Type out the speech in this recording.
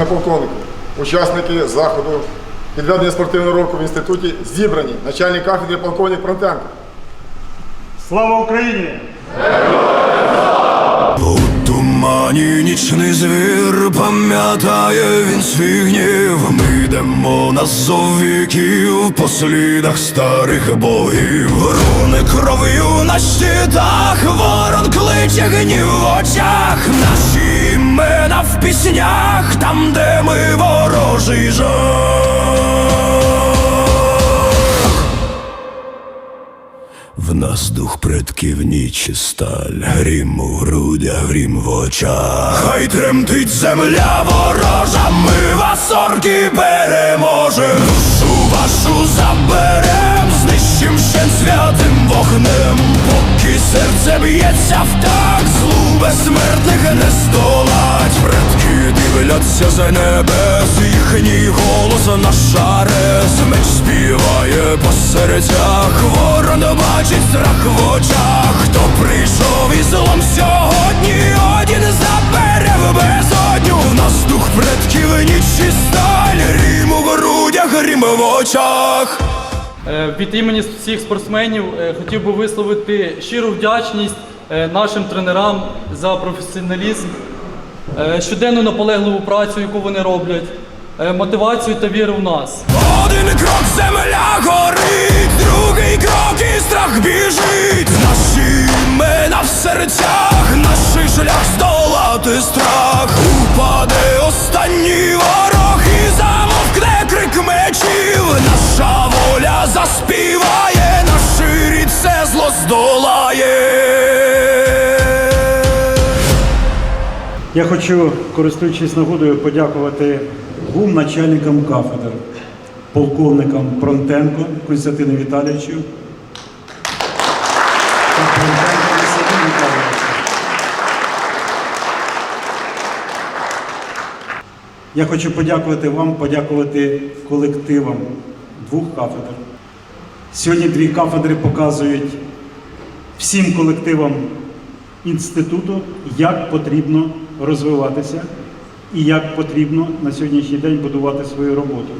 Пане полковнику, учасники заходу підведення спортивного року в інституті зібрані. Начальник кафедри полковник Пронтенко. Слава Україні! У тумані нічний звір пам'ятає він свій гнів. Ми йдемо на зовіків по слідах старих богів. Руни кров'ю на щитах, ворон кличе гнів в очах. Наші імена в піснях, там, де ми ворожий жах. В нас дух предків ніч сталь, грім у грудях, грім в очах. Хай тремтить земля ворожа, ми вас орки переможем. Душу вашу заберем, знищим ще святим вогнем. Поки серце б'ється в так, злу безсмертних не здолать. Дивляться за небес, їхній голос на шарес. Меч співає по серцях, ворон бачить страх в очах. Хто прийшов із злом сьогодні, один забере в безодню. В нас дух предків ніч і сталь, грім у грудях, грім в очах. Е, Від імені всіх спортсменів е, хотів би висловити щиру вдячність е, нашим тренерам за професіоналізм, щоденну наполегливу працю, яку вони роблять, е, мотивацію та віру в нас. Один крок земля горить, другий крок і страх біжить. Наші імена в серцях, наш шлях здолати страх. Упаде останній Я хочу, користуючись нагодою, подякувати двом начальникам кафедр, полковникам Пронтенко Константину Віталійовичу. Я хочу подякувати вам, подякувати колективам двох кафедр. Сьогодні дві кафедри показують всім колективам інституту, як потрібно розвиватися і як потрібно на сьогоднішній день будувати свою роботу.